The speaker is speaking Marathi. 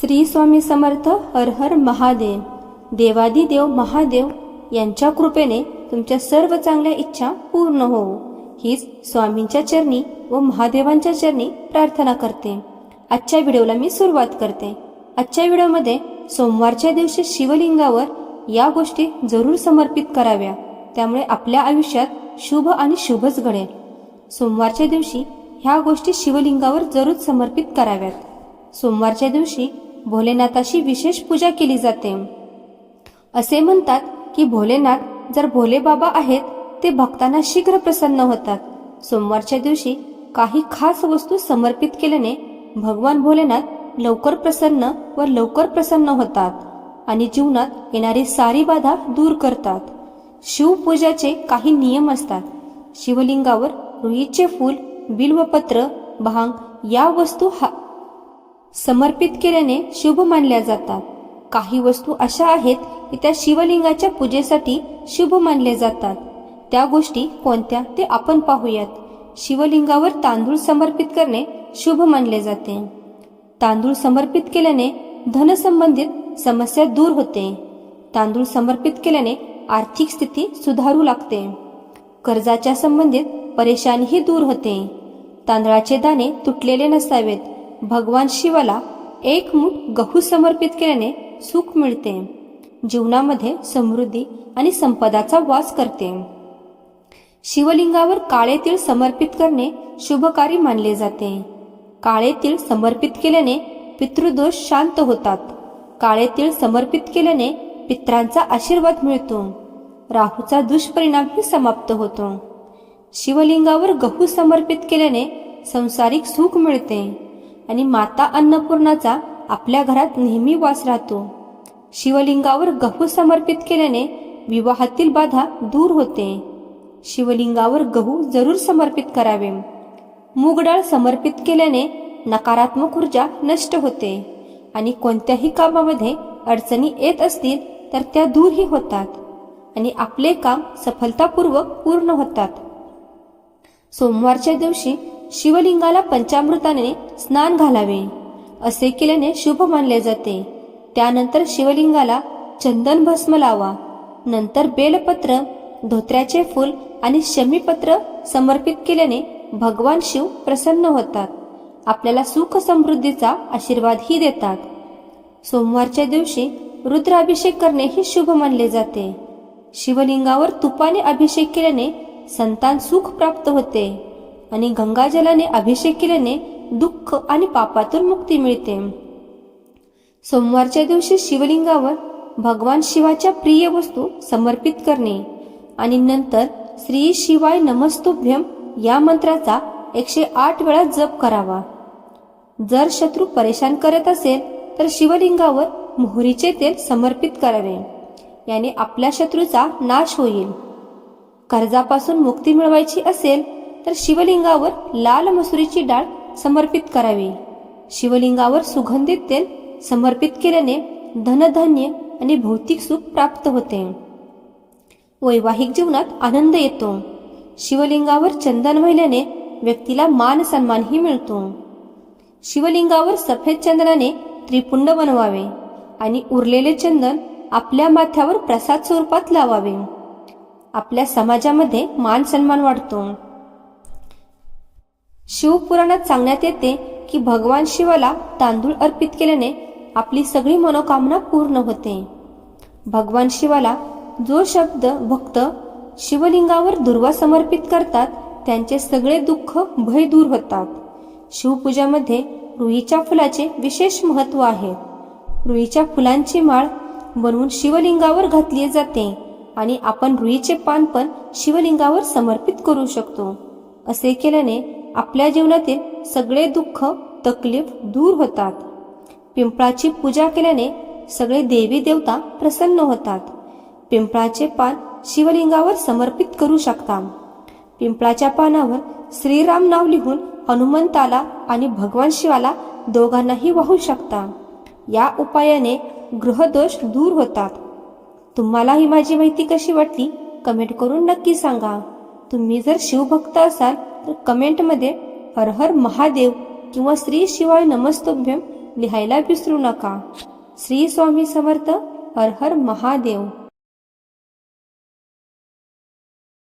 श्री स्वामी समर्थ हर हर महादेव. देवादिदेव महादेव यांच्या कृपेने तुमच्या सर्व चांगल्या इच्छा पूर्ण होऊ. हीच स्वामींच्या चरणी व महादेवांच्या चरणी प्रार्थना करते. आजच्या व्हिडिओला मी सुरुवात करते. आजच्या व्हिडिओमध्ये सोमवारच्या दिवशी शिवलिंगावर या गोष्टी जरूर समर्पित कराव्या. त्यामुळे आपल्या आयुष्यात शुभ आणि शुभच घडेल. सोमवारच्या दिवशी ह्या गोष्टी शिवलिंगावर जरूर समर्पित कराव्यात. सोमवारच्या दिवशी भोलेनाथाची विशेष पूजा केली जाते. असे म्हणतात की भोलेनाथ जर भोले बाबा आहेत ते भक्तांना शीघ्र प्रसन्न होतात. सोमवारच्या दिवशी काही खास वस्तू समर्पित केल्याने भगवान भोलेनाथ लवकर प्रसन्न व लवकर प्रसन्न होतात आणि जीवनात येणारी सारी बाधा दूर करतात. शिवपूजाचे काही नियम असतात. शिवलिंगावर रुईचे फूल बिल्वपत्र भांग या वस्तू हा समर्पित केल्याने शुभ मानल्या जातात. काही वस्तू अशा आहेत की त्या शिवलिंगाच्या पूजेसाठी शुभ मानल्या जातात. त्या गोष्टी कोणत्या ते आपण पाहूयात. शिवलिंगावर तांदूळ समर्पित करणे शुभ मानले जाते. तांदूळ समर्पित केल्याने धनसंबंधित समस्या दूर होते. तांदूळ समर्पित केल्याने आर्थिक स्थिती सुधारू लागते. कर्जाच्या संबंधित परेशानीही दूर होते. तांदळाचे दाणे तुटलेले नसावेत. भगवान शिवाला एक मूठ गहू समर्पित केल्याने सुख मिळते. जीवनामध्ये समृद्धी आणि संपदाचा वास करते. शिवलिंगावर काळे तीळ समर्पित करणे शुभकारी मानले जाते. काळे तीळ समर्पित केल्याने पितृदोष शांत होतात. काळे तीळ समर्पित केल्याने पित्रांचा आशीर्वाद मिळतो. राहूचा दुष्परिणामही समाप्त होतो. शिवलिंगावर गहू समर्पित केल्याने संसारिक सुख मिळते. आणि माता अन्नपूर्णाचा आपल्या घरात नेहमी वास राहतो. शिवलिंगावर गहू समर्पित केल्याने विवाहातील बाधा दूर होते. शिवलिंगावर गहू जरूर समर्पित करावे. मूगडाळ समर्पित केल्याने नकारात्मक ऊर्जा नष्ट होते आणि कोणत्याही कामामध्ये अडचणी येत असतील तर त्या दूरही होतात आणि आपले काम सफलतापूर्वक पूर्ण होतात. सोमवारच्या दिवशी शिवलिंगाला पंचामृताने स्नान घालावे. असे केल्याने शुभ मानले जाते. त्यानंतर शिवलिंगाला चंदन भस्म लावा. नंतर बेलपत्र धोत्र्याचे फूल आणि शमीपत्र समर्पित केल्याने भगवान शिव प्रसन्न होतात. आपल्याला सुख समृद्धीचा आशीर्वादही देतात. सोमवारच्या दिवशी रुद्राभिषेक करणे हे शुभ मानले जाते. शिवलिंगावर तुपाने अभिषेक केल्याने संतान सुख प्राप्त होते. आणि गंगाजलाने अभिषेक केल्याने दुःख आणि पापातून मुक्ती मिळते. सोमवारच्या दिवशी शिवलिंगावर भगवान शिवाच्या प्रिय वस्तू समर्पित करणे आणि नंतर श्री शिवाय नमस्तुभ्यम या मंत्राचा एकशे आठ वेळा जप करावा. जर शत्रू परेशान करत असेल तर शिवलिंगावर मोहरीचे तेल समर्पित करावे. याने आपल्या शत्रूचा नाश होईल. कर्जापासून मुक्ती मिळवायची असेल तर शिवलिंगावर लाल मसुरीची डाळ समर्पित करावी. शिवलिंगावर सुगंधित तेल समर्पित केल्याने धनधान्य आणि भौतिक सुख प्राप्त होते. वैवाहिक जीवनात आनंद येतो. शिवलिंगावर चंदन वाहिल्याने व्यक्तीला मान सन्मानही मिळतो. शिवलिंगावर सफेद चंदनाने त्रिपुंड बनवावे आणि उरलेले चंदन आपल्या माथ्यावर प्रसाद स्वरूपात लावावे. आपल्या समाजामध्ये मान सन्मान वाढतो. शिवपुराणात सांगण्यात येते की भगवान शिवाला तांदूळ अर्पित केल्याने आपली सगळी मनोकामना पूर्ण होते. भगवान शिवाला जो शब्द भक्त शिवलिंगावर दुर्वा समर्पित करतात त्यांचे सगळे दुःख भय दूर होतात. शिवपूजामध्ये रुईच्या फुलाचे विशेष महत्त्व आहे. रुईच्या फुलांची माळ बनवून शिवलिंगावर घातली जाते आणि आपण रुईचे पान पण शिवलिंगावर समर्पित करू शकतो. असे केल्याने आपल्या जीवनातील सगळे दुःख तकलीफ दूर होतात. पिंपळाची पूजा केल्याने सगळे देवी देवता प्रसन्न होतात. पिंपळाचे पान शिवलिंगावर समर्पित करू शकता. पिंपळाच्या पानावर श्रीराम नाव लिहून हनुमंताला आणि भगवान शिवाला दोघांनाही वाहू शकता. या उपायाने ग्रहदोष दूर होतात. तुम्हाला ही माझी माहिती कशी वाटली? कमेंट करून नक्की सांगा. तुम्ही जर शिवभक्त असाल कमेंटमध्ये हर हर महादेव किंवा श्री शिवाय नमस्तुभ्यम लिहायला विसरू नका. श्री स्वामी समर्थ हर हर महादेव.